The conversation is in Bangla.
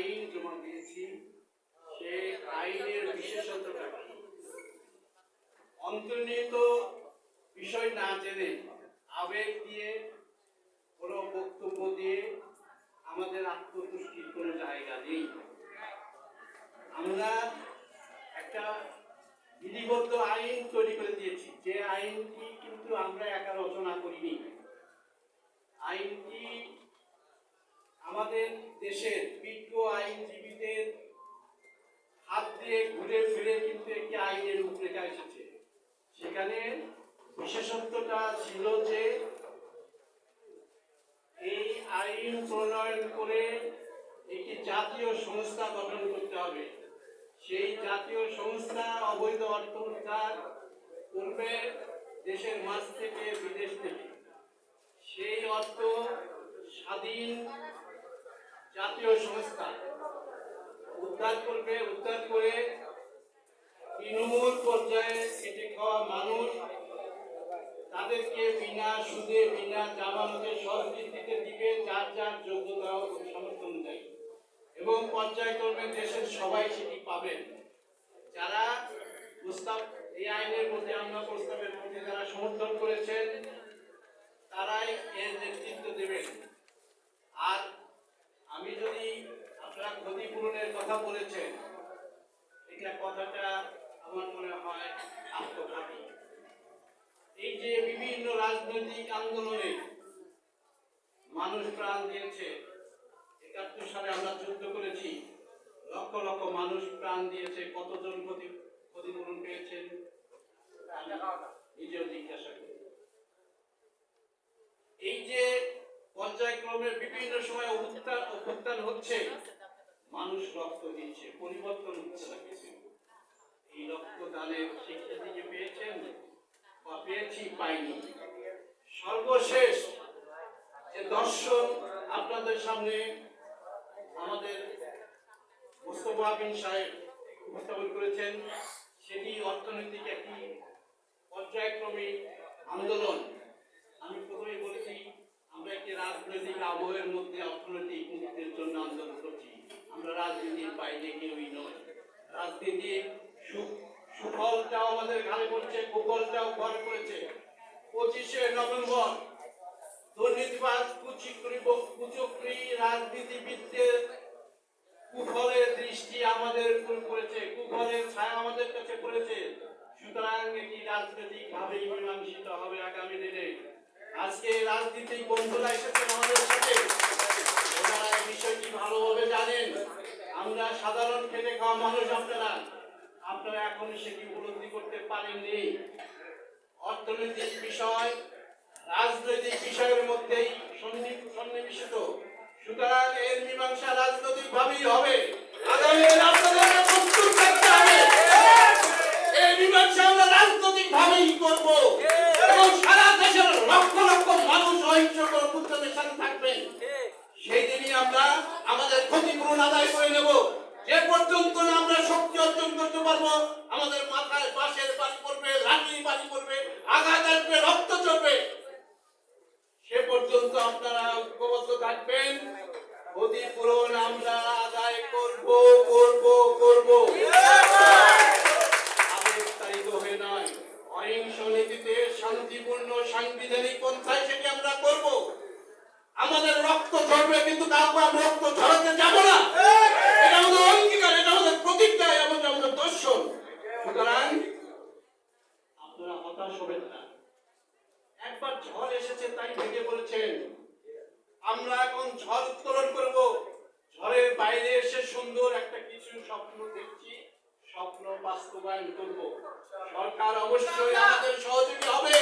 আইন দিয়েছি সেই আইনের বিশেষত্বটা কি? অন্তর্নিহিত বিষয় না জেনে আবেগ দিয়ে কোনো বক্তব্য দিয়ে আমাদের আত্মতুষ্টির কোনো জায়গা নেই। আমরা একটা বিধিবদ্ধ আইন তৈরি করে দিয়েছি। যে আইনটি কিন্তু আমরা একা রচনা করিনি। আইনটি আমাদের দেশের বিজ্ঞ আইনজীবীদের হাত দিয়ে ঘুরে ফিরে কিন্তু একটি আইনের রূপরেখা এসেছে সেখানে বিশেষত্বটা ছিল যে এই আইন প্রণয়ন করে একটি জাতীয় সংস্থা গঠন করতে হবে। সেই জাতীয় সংস্থা অবৈধ অর্থ উদ্ধার করবে দেশের মাঝ থেকে বিদেশ থেকে। সেই অর্থ স্বাধীন জাতীয় সংস্থা উদ্ধার করবে, উদ্ধার করে তৃণমূল পর্যায়ে খেটে খাওয়া মানুষ তাদেরকে বিনা সুদে, বিনা জামানতে সহযোগিতে দিবে যার যার যোগ্যতা ও সামর্থ্য অনুযায়ী। এবং পর্যায়ক্রমে দেশের সবাই সেটি পাবেন যারা প্রস্তাব, এই আইনের মধ্যে, আমরা প্রস্তাবের মধ্যে যারা সমর্থন করেছেন, তারাই এর নেতৃত্ব দেবেন। আর আমি যদি আপনারা ক্ষতিপূরণের কথা বলেছেন, এটা কথাটা আমার মনে হয় আত্মঘাতী। যে বিভিন্ন রাজনৈতিক আন্দোলনে মানুষ প্রাণ দিয়েছে, একাত্তর সালে আমরা যুদ্ধ করেছি, লক্ষ লক্ষ মানুষ প্রাণ দিয়েছে, কতজন ক্ষতি ক্ষতিপূরণ পেয়েছেন নিজেও জিজ্ঞাসা করি। এই যে পর্যায়ক্রমে বিভিন্ন সময় অভ্যুত্থান অভ্যুত্থান হচ্ছে, মানুষ রক্ত দিয়েছে, পরিবর্তন হচ্ছে না কিছু। এই রক্তদানের স্বীকৃতি যে পেয়েছেন বা পেয়েছি, পাইনি। সর্বশেষ যে দর্শন আপনাদের সামনে আমাদের মোস্তফা বিন সাহেব উপস্থাপন করেছেন, সেটি অর্থনৈতিক একটি পর্যায়ক্রমিক আন্দোলন। আমি প্রথমে বলেছি, আমরা একটি রাজনৈতিক আবহের মধ্যে অর্থনৈতিক মুক্তির জন্য আন্দোলন করছি। আমরা রাজনীতির বাইরে কেউই নয় রাজনীতির সু- সুফলটাও আমাদের ঘাড়ে পড়ছে কুফলটাও ঘর করেছে পঁচিশে নভেম্বর, দুর্নীতিবাজ কুচিকরি কুচক্রি রাজনীতিবিদদের কুফলের দৃষ্টি আমাদের উপর পড়েছে, কুফলের ছায়া আমাদের কাছে পড়েছে। সুতরাং এটি রাজনৈতিক ভাবে মীমাংসিত হবে আগামী দিনে। আজকে রাজনীতিক বন্ধুরা এসেছেন আমাদের সাথে। ওনারা বিষয়টি ভালোভাবে জানেন। আমরা সাধারণ খেটে খাওয়া মানুষ আপনারা। আপনারা এখন সেটি উপলব্ধি করতে পারেননি? অর্থনৈতিক বিষয়, রাজনৈতিক বিষয়ের মধ্যেই সন্নিবেশিত। সুতরাং এর মীমাংসা রাজনৈতিক ভাবেই হবে সারা দেশের মানুষ সেই দিনই আমরা আমাদের ক্ষতিপূরণ আদায় করে নেব। যে পর্যন্ত আমরা শক্তি অর্জন করতে পারব। আমাদের মাথায় বাঁশের বাড়ি পড়বে লাঠি বাড়ি পড়বে, আঘাত আসবে, রক্ত চলবে। সে পর্যন্ত আপনারা ঐক্যবদ্ধ থাকবেন। ক্ষতিপূরণ আমরা আদায় করব করব করব। আবেগতাড়িত হয়ে নয়। অহিংস নীতিতে শান্তিপূর্ণ সাংবিধানিক পন্থায় সেটি আমরা করব। আমাদের রক্ত ঝরবে, কিন্তু কাউকে রক্ত ঝরাতে যাব না এটা আমাদের অঙ্গীকার এটা আমাদের প্রতিজ্ঞা এবং এটা আমাদের দর্শন সুতরাং আপনারা হতাশ হবেন না একবার ঝড় এসেছে তাই ভেঙে বলেছেন আমরা এখন ঝড় উত্তোলন করব। ঝড়ের বাইরে এসে সুন্দর একটা কিছু স্বপ্ন দেখছি, স্বপ্ন বাস্তবায়ন করব। সরকার অবশ্যই আমাদের সহযোগী হবে।